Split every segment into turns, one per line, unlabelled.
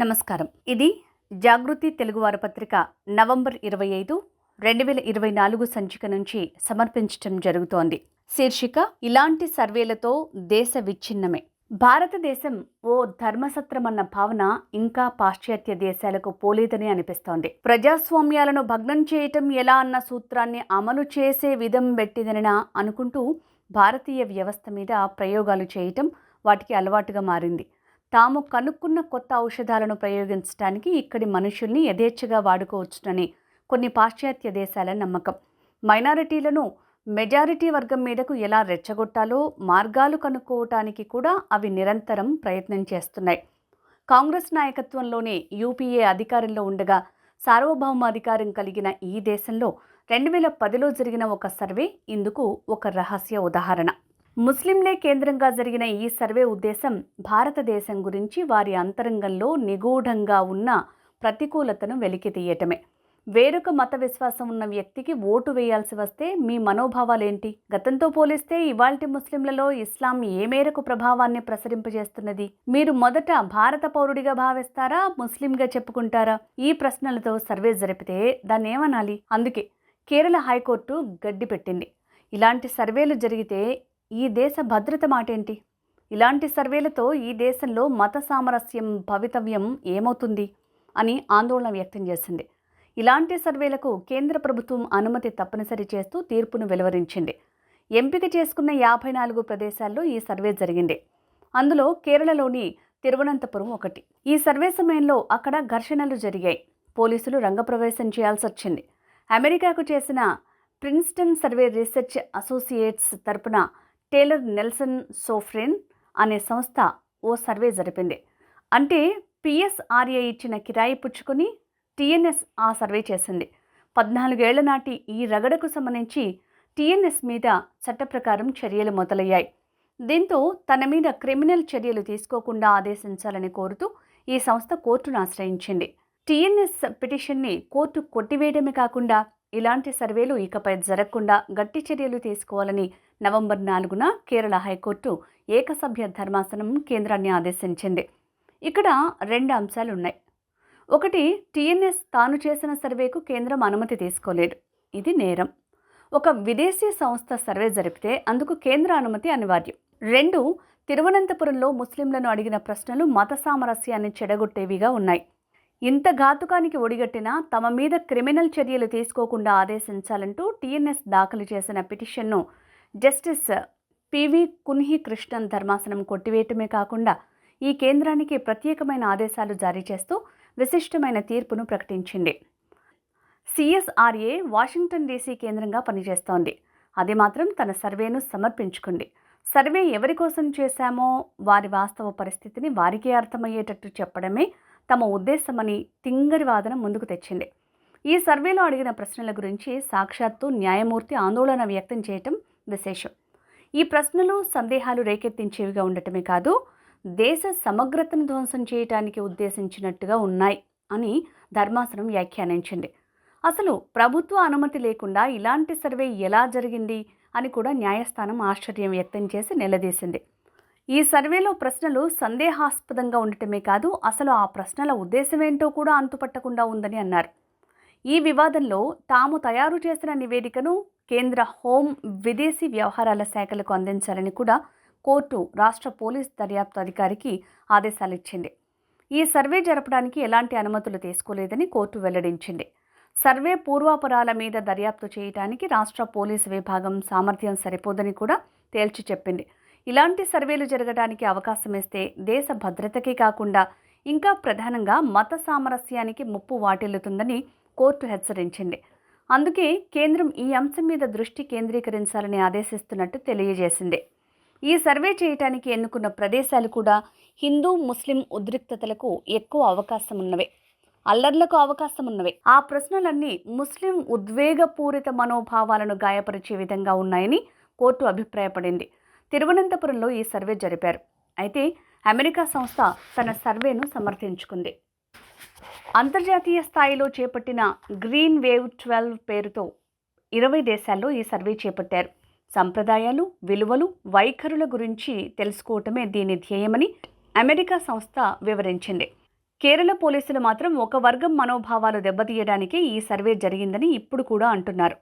నమస్కారం. ఇది జాగృతి తెలుగు పత్రిక నవంబర్ ఇరవై ఐదు రెండు వేల ఇరవై నాలుగు సంచిక నుంచి సమర్పించటం జరుగుతోంది. శీర్షిక ఇలాంటి సర్వేలతో దేశ విచ్ఛిన్నమే. భారతదేశం ఓ ధర్మసత్రం అన్న భావన ఇంకా పాశ్చాత్య దేశాలకు పోలేదని అనిపిస్తోంది. ప్రజాస్వామ్యాలను భగ్నం చేయటం ఎలా అన్న సూత్రాన్ని అమలు చేసే విధం పెట్టిదనినా అనుకుంటూ భారతీయ వ్యవస్థ మీద ప్రయోగాలు చేయటం వాటికి అలవాటుగా మారింది. తాము కనుక్కున్న కొత్త ఔషధాలను ప్రయోగించడానికి ఇక్కడి మనుషుల్ని యథేచ్ఛగా వాడుకోవచ్చునని కొన్ని పాశ్చాత్య దేశాల నమ్మకం. మైనారిటీలను మెజారిటీ వర్గం మీదకు ఎలా రెచ్చగొట్టాలో మార్గాలు కనుక్కోవటానికి కూడా అవి నిరంతరం ప్రయత్నం చేస్తున్నాయి. కాంగ్రెస్ నాయకత్వంలోనే యూపీఏ అధికారంలో ఉండగా సార్వభౌమాధికారం కలిగిన ఈ దేశంలో రెండు వేల పదిలో జరిగిన ఒక సర్వే ఇందుకు ఒక రహస్య ఉదాహరణ. ముస్లింలే కేంద్రంగా జరిగిన ఈ సర్వే ఉద్దేశం భారతదేశం గురించి వారి అంతరంగంలో నిగూఢంగా ఉన్న ప్రతికూలతను వెలికి తీయటమే. వేరొక మత విశ్వాసం ఉన్న వ్యక్తికి ఓటు వేయాల్సి వస్తే మీ మనోభావాలేంటి? గతంతో పోలిస్తే ఇవాల్టి ముస్లింలలో ఇస్లాం ఏ మేరకు ప్రభావాన్ని ప్రసరింపజేస్తున్నది? మీరు మొదట భారత పౌరుడిగా భావిస్తారా ముస్లింగా చెప్పుకుంటారా? ఈ ప్రశ్నలతో సర్వే జరిపితే దాన్ని ఏమనాలి అందుకే కేరళ హైకోర్టు గడ్డి పెట్టింది ఇలాంటి సర్వేలు జరిగితే ఈ దేశ భద్రత మాటేంటి? ఇలాంటి సర్వేలతో ఈ దేశంలో మత సామరస్యం భవితవ్యం ఏమవుతుంది? అని ఆందోళన వ్యక్తం చేసింది. ఇలాంటి సర్వేలకు కేంద్ర ప్రభుత్వం అనుమతి తప్పనిసరి చేస్తూ తీర్పును వెలువరించింది. ఎంపిక చేసుకున్న యాభై నాలుగు ప్రదేశాల్లో ఈ సర్వే జరిగింది. అందులో కేరళలోని తిరువనంతపురం ఒకటి. ఈ సర్వే సమయంలో అక్కడ ఘర్షణలు జరిగాయి. పోలీసులు రంగప్రవేశం చేయాల్సి వచ్చింది. అమెరికాకు చేసిన ప్రిన్స్టన్ సర్వే రీసెర్చ్ అసోసియేట్స్ తరపున టేలర్ నెల్సన్ సోఫ్రెన్ అనే సంస్థ ఓ సర్వే జరిపింది. అంటే పిఎస్ఆర్ఏ ఇచ్చిన కిరాయి పుచ్చుకొని టీఎన్ఎస్ ఆ సర్వే చేసింది. పద్నాలుగేళ్ళ నాటి ఈ రగడకు సంబంధించి టీఎన్ఎస్ మీద చట్ట ప్రకారం చర్యలు మొదలయ్యాయి. దీంతో తన మీద క్రిమినల్ చర్యలు తీసుకోకుండా ఆదేశించాలని కోరుతూ ఈ సంస్థ కోర్టును ఆశ్రయించింది. టీఎన్ఎస్ పిటిషన్ని కోర్టు కొట్టివేయడమే కాకుండా ఇలాంటి సర్వేలు ఇకపై జరగకుండా గట్టి చర్యలు తీసుకోవాలని నవంబర్ నాలుగున కేరళ హైకోర్టు ఏకసభ్య ధర్మాసనం కేంద్రాన్ని ఆదేశించింది. ఇక్కడ రెండు అంశాలు ఉన్నాయి ఒకటి టీఎన్ఎస్ తాను చేసిన సర్వేకు కేంద్రం అనుమతి తీసుకోలేదు. ఇది నేరం. ఒక విదేశీ సంస్థ సర్వే జరిపితే అందుకు కేంద్ర అనుమతి అనివార్యం. రెండు తిరువనంతపురంలో ముస్లింలను అడిగిన ప్రశ్నలు మత సామరస్యాన్ని చెడగొట్టేవిగా ఉన్నాయి. ఇంత ఘాతుకానికి ఒడిగట్టినా తమ మీద క్రిమినల్ చర్యలు తీసుకోకుండా ఆదేశించాలంటూ టీఎన్ఎస్ దాఖలు చేసిన పిటిషన్ను జస్టిస్ పివి కున్హి కృష్ణన్ ధర్మాసనం కొట్టివేయటమే కాకుండా ఈ కేంద్రానికి ప్రత్యేకమైన ఆదేశాలు జారీ చేస్తూ విశిష్టమైన తీర్పును ప్రకటించింది. సిఎస్ఆర్ఏ వాషింగ్టన్ డీసీ కేంద్రంగా పనిచేస్తోంది. అది మాత్రం తన సర్వేను సమర్పించుకుంది. సర్వే ఎవరి కోసం చేశామో వారి వాస్తవ పరిస్థితిని వారికే అర్థమయ్యేటట్టు చెప్పడమే తమ ఉద్దేశమని తింగరి వాదన ముందుకు తెచ్చింది. ఈ సర్వేలో అడిగిన ప్రశ్నల గురించి సాక్షాత్తు న్యాయమూర్తి ఆందోళన వ్యక్తం చేయటం విశేషం. ఈ ప్రశ్నలు సందేహాలు రేకెత్తించేవిగా ఉండటమే కాదు దేశ సమగ్రతను ధ్వంసం చేయటానికి ఉద్దేశించినట్టుగా ఉన్నాయి అని ధర్మాసనం వ్యాఖ్యానించింది. అసలు ప్రభుత్వ అనుమతి లేకుండా ఇలాంటి సర్వే ఎలా జరిగింది అని కూడా న్యాయస్థానం ఆశ్చర్యం వ్యక్తం చేసి నిలదీసింది. ఈ సర్వేలో ప్రశ్నలు సందేహాస్పదంగా ఉండటమే కాదు అసలు ఆ ప్రశ్నల ఉద్దేశమేంటో కూడా అంతుపట్టకుండా ఉందని అన్నారు. ఈ వివాదంలో తాము తయారు చేసిన నివేదికను కేంద్ర హోం విదేశీ వ్యవహారాల శాఖలకు అందించాలని కూడా కోర్టు రాష్ట్ర పోలీస్ దర్యాప్తు అధికారికి ఆదేశాలు ఇచ్చింది. ఈ సర్వే జరపడానికి ఎలాంటి అనుమతులు తీసుకోలేదని కోర్టు వెల్లడించింది. సర్వే పూర్వాపరాల మీద దర్యాప్తు చేయడానికి రాష్ట్ర పోలీసు విభాగం సామర్థ్యం సరిపోదని కూడా తేల్చి చెప్పింది. ఇలాంటి సర్వేలు జరగడానికి అవకాశం ఇస్తే దేశ భద్రతకే కాకుండా ఇంకా ప్రధానంగా మత సామరస్యానికి ముప్పు వాటిల్లుతుందని కోర్టు హెచ్చరించింది. అందుకే కేంద్రం ఈ అంశం మీద దృష్టి కేంద్రీకరించాలని ఆదేశిస్తున్నట్టు తెలియజేసింది. ఈ సర్వే చేయటానికి ఎన్నుకున్న ప్రదేశాలు కూడా హిందూ ముస్లిం ఉద్రిక్తతలకు ఎక్కువ అవకాశం ఉన్నవే అల్లర్లకు అవకాశం ఉన్నవే ఆ ప్రశ్నలన్నీ ముస్లిం ఉద్వేగపూరిత మనోభావాలను గాయపరిచే విధంగా ఉన్నాయని కోర్టు అభిప్రాయపడింది. తిరువనంతపురంలో ఈ సర్వే జరిపారు. అయితే అమెరికా సంస్థ తన సర్వేను సమర్థించుకుంది. అంతర్జాతీయ స్థాయిలో చేపట్టిన గ్రీన్ వేవ్ ట్వెల్వ్ పేరుతో ఇరవై దేశాల్లో ఈ సర్వే చేపట్టారు. సంప్రదాయాలు విలువలు వైఖరుల గురించి తెలుసుకోవటమే దీని ధ్యేయమని అమెరికా సంస్థ వివరించింది. కేరళ పోలీసులు మాత్రం ఒక వర్గం మనోభావాలు దెబ్బతీయడానికి ఈ సర్వే జరిగిందని ఇప్పుడు కూడా అంటున్నారు.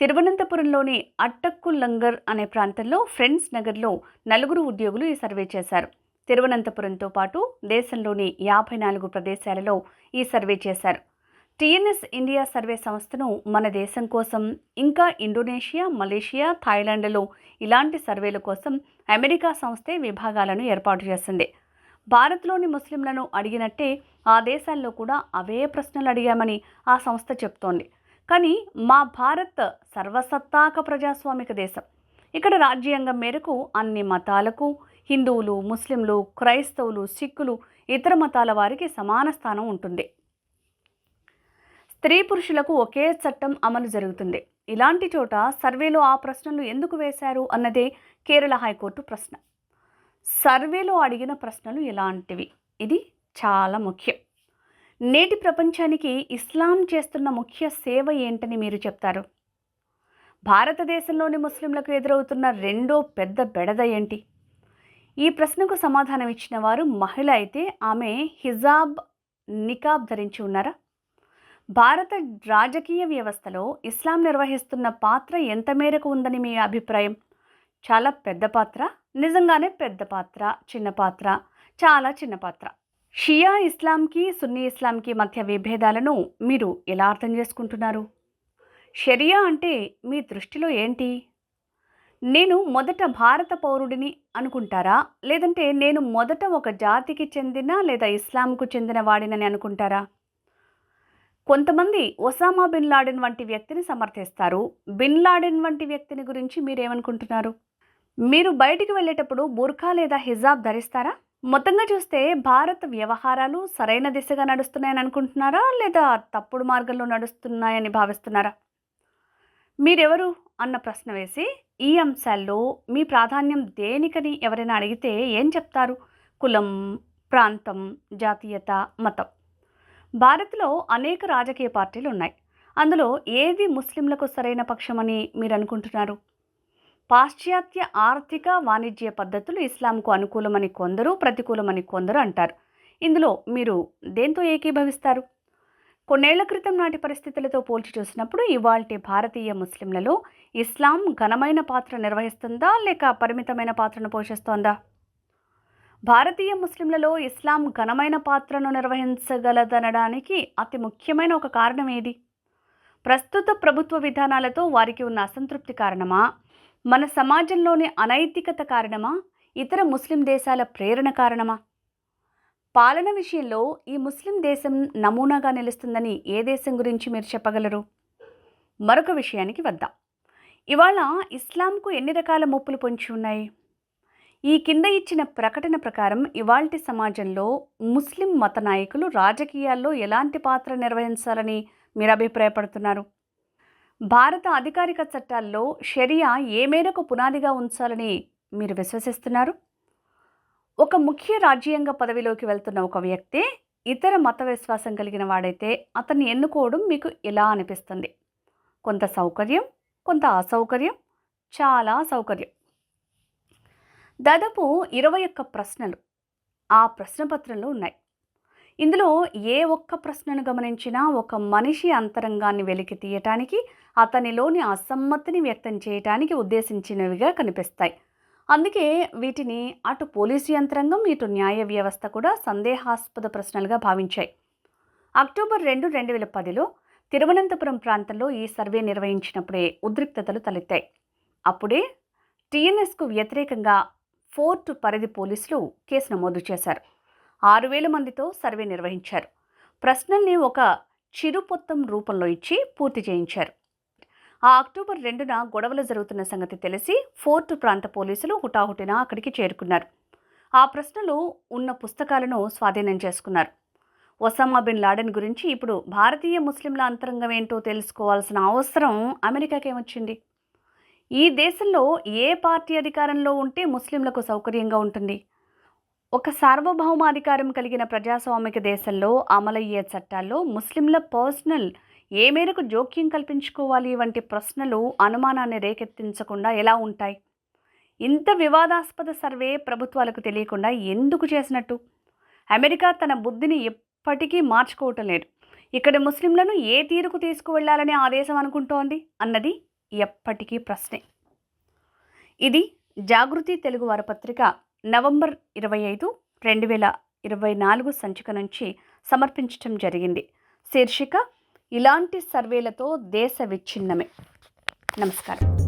తిరువనంతపురంలోని అట్టక్కు లంగర్ అనే ప్రాంతంలో ఫ్రెండ్స్ నగర్లో నలుగురు ఉద్యోగులు ఈ సర్వే చేశారు. తిరువనంతపురంతో పాటు దేశంలోని యాభై నాలుగు ప్రదేశాలలో ఈ సర్వే చేశారు. టీఎన్ఎస్ ఇండియా సర్వే సంస్థను మన దేశం కోసం ఇంకా ఇండోనేషియా మలేషియా థాయిలాండ్లలో ఇలాంటి సర్వేల కోసం అమెరికా సంస్థే విభాగాలను ఏర్పాటు చేసింది. భారత్లోని ముస్లింలను అడిగినట్టే ఆ దేశాల్లో కూడా అవే ప్రశ్నలు అడిగామని ఆ సంస్థ చెప్తోంది. కానీ మా భారత్ సర్వసత్తాక ప్రజాస్వామిక దేశం. ఇక్కడ రాజ్యాంగం మేరకు అన్ని మతాలకు హిందువులు ముస్లింలు క్రైస్తవులు సిక్కులు ఇతర మతాల వారికి సమాన స్థానం ఉంటుంది. స్త్రీ పురుషులకు ఒకే చట్టం అమలు జరుగుతుంది. ఇలాంటి చోట సర్వేలో ఆ ప్రశ్నలు ఎందుకు వేశారు అన్నదే కేరళ హైకోర్టు ప్రశ్న. సర్వేలో అడిగిన ప్రశ్నలు ఎలాంటివి ఇది చాలా ముఖ్యం. నేటి ప్రపంచానికి ఇస్లాం చేస్తున్న ముఖ్య సేవ ఏంటని మీరు చెప్తారు? భారతదేశంలోని ముస్లింలకు ఎదురవుతున్న రెండో పెద్ద బెడద ఏంటి? ఈ ప్రశ్నకు సమాధానం ఇచ్చిన వారు మహిళ అయితే ఆమె హిజాబ్ నికాబ్ ధరించి ఉన్నారా? భారత రాజకీయ వ్యవస్థలో ఇస్లాం నిర్వహిస్తున్న పాత్ర ఎంత మేరకు ఉందని మీ అభిప్రాయం? చాలా పెద్ద పాత్ర నిజంగానే పెద్ద పాత్ర చిన్న పాత్ర చాలా చిన్న పాత్ర. షియా ఇస్లాంకి సున్నీ ఇస్లాంకి మధ్య విభేదాలను మీరు ఎలా అర్థం చేసుకుంటున్నారు? షరియా అంటే మీ దృష్టిలో ఏంటి? నేను మొదట భారత పౌరుడిని అనుకుంటారా? లేదంటే నేను మొదట ఒక జాతికి చెందిన లేదా ఇస్లాంకు చెందిన వాడినని అనుకుంటారా? కొంతమంది ఒసామా బిన్ లాడెన్ వంటి వ్యక్తిని సమర్థిస్తారు. బిన్ లాడెన్ వంటి వ్యక్తిని గురించి మీరేమనుకుంటున్నారు? మీరు బయటికి వెళ్ళేటప్పుడు బుర్ఖా లేదా హిజాబ్ ధరిస్తారా? మొత్తంగా చూస్తే భారత్ వ్యవహారాలు సరైన దిశగా నడుస్తున్నాయని అనుకుంటున్నారా? లేదా తప్పుడు మార్గంలో నడుస్తున్నాయని భావిస్తున్నారా? మీరెవరు? అన్న ప్రశ్న వేసి ఈ అంశాల్లో మీ ప్రాధాన్యం దేనికని ఎవరైనా అడిగితే ఏం చెప్తారు? కులం ప్రాంతం జాతీయత మతం. భారత్లో అనేక రాజకీయ పార్టీలు ఉన్నాయి. అందులో ఏది ముస్లింలకు సరైన పక్షమని మీరు అనుకుంటున్నారు పాశ్చాత్య ఆర్థిక వాణిజ్య పద్ధతులు ఇస్లాంకు అనుకూలమని కొందరు ప్రతికూలమని కొందరు అంటారు. ఇందులో మీరు దేంతో ఏకీభవిస్తారు? కొన్నేళ్ళ క్రితం నాటి పరిస్థితులతో పోల్చి చూసినప్పుడు ఇవాల్టి భారతీయ ముస్లింలలో ఇస్లాం ఘనమైన పాత్ర నిర్వహిస్తుందా లేక పరిమితమైన పాత్రను పోషిస్తోందా? భారతీయ ముస్లింలలో ఇస్లాం ఘనమైన పాత్రను నిర్వహించగలదనడానికి అతి ముఖ్యమైన ఒక కారణం ఏది? ప్రస్తుత ప్రభుత్వ విధానాలతో వారికి ఉన్న అసంతృప్తి కారణమా? మన సమాజంలోని అనైతికత కారణమా? ఇతర ముస్లిం దేశాల ప్రేరణ కారణమా? పాలన విషయంలో ఈ ముస్లిం దేశం నమూనాగా నిలుస్తుందని ఏ దేశం గురించి మీరు చెప్పగలరు? మరొక విషయానికి వద్దాం. ఇవాళ ఇస్లాంకు ఎన్ని రకాల ముప్పులు పొంచి ఉన్నాయి? ఈ కింద ఇచ్చిన ప్రకటన ప్రకారం ఇవాల్టి సమాజంలో ముస్లిం మత నాయకులు రాజకీయాల్లో ఎలాంటి పాత్ర నిర్వహించాలని మీరు అభిప్రాయపడుతున్నారు? భారత అధికారిక చట్టాల్లో షరియా ఏ మేరకు పునాదిగా ఉంచాలని మీరు విశ్వసిస్తున్నారు? ఒక ముఖ్య రాజ్యాంగ పదవిలోకి వెళ్తున్న ఒక వ్యక్తి ఇతర మత విశ్వాసం కలిగిన వాడైతే అతన్ని ఎన్నుకోవడం మీకు ఎలా అనిపిస్తుంది? కొంత సౌకర్యం కొంత అసౌకర్యం చాలా సౌకర్యం. దాదాపు ఇరవై ఒక్క ప్రశ్నలు ఆ ప్రశ్నపత్రంలో ఉన్నాయి. ఇందులో ఏ ఒక్క ప్రశ్నను గమనించినా ఒక మనిషి అంతరంగాన్ని వెలికి తీయటానికి అతనిలోని అసమ్మతిని వ్యక్తం చేయటానికి ఉద్దేశించినవిగా కనిపిస్తాయి. అందుకే వీటిని అటు పోలీసు యంత్రాంగం ఇటు న్యాయ వ్యవస్థ కూడా సందేహాస్పద ప్రశ్నలుగా భావించాయి. అక్టోబర్ రెండు రెండు వేల పదిలో తిరువనంతపురం ప్రాంతంలో ఈ సర్వే నిర్వహించినప్పుడే ఉద్రిక్తతలు తలెత్తాయి. అప్పుడే టీఎన్ఎస్కు వ్యతిరేకంగా ఫోర్ట్ పరిధి పోలీసులు కేసు నమోదు చేశారు. ఆరు వేల మందితో సర్వే నిర్వహించారు. ప్రశ్నల్ని ఒక చిరుపొత్తం రూపంలో ఇచ్చి పూర్తి చేయించారు. ఆ అక్టోబర్ రెండున గొడవలు జరుగుతున్న సంగతి తెలిసి ఫోర్ట్ ప్రాంత పోలీసులు హుటాహుటిన అక్కడికి చేరుకున్నారు. ఆ ప్రశ్నలు ఉన్న పుస్తకాలను స్వాధీనం చేసుకున్నారు. ఒసామా బిన్ లాడెన్ గురించి ఇప్పుడు భారతీయ ముస్లింల అంతరంగం ఏంటో తెలుసుకోవాల్సిన అవసరం అమెరికాకేమొచ్చింది? ఈ దేశంలో ఏ పార్టీ అధికారంలో ఉంటే ముస్లింలకు సౌకర్యంగా ఉంటుంది? ఒక సార్వభౌమాధికారం కలిగిన ప్రజాస్వామిక దేశంలో అమలయ్యే చట్టాల్లో ముస్లింల పర్సనల్ ఏ మేరకు జోక్యం కల్పించుకోవాలి వంటి ప్రశ్నలు అనుమానాన్ని రేకెత్తించకుండా ఎలా ఉంటాయి? ఇంత వివాదాస్పద సర్వే ప్రభుత్వాలకు తెలియకుండా ఎందుకు చేసినట్టు? అమెరికా తన బుద్ధిని ఎప్పటికీ మార్చుకోవటం లేదు. ఇక్కడ ముస్లింలను ఏ తీరుకు తీసుకువెళ్ళాలనే ఆదేశం అనుకుంటోంది? అన్నది ఎప్పటికీ ప్రశ్నే. ఇది జాగృతి తెలుగు వారపత్రిక నవంబర్ ఇరవై ఐదు రెండు వేల ఇరవై నాలుగు సంచిక నుంచి సమర్పించటం జరిగింది. శీర్షిక ఇలాంటి సర్వేలతో దేశ విచ్ఛిన్నమే. నమస్కారం.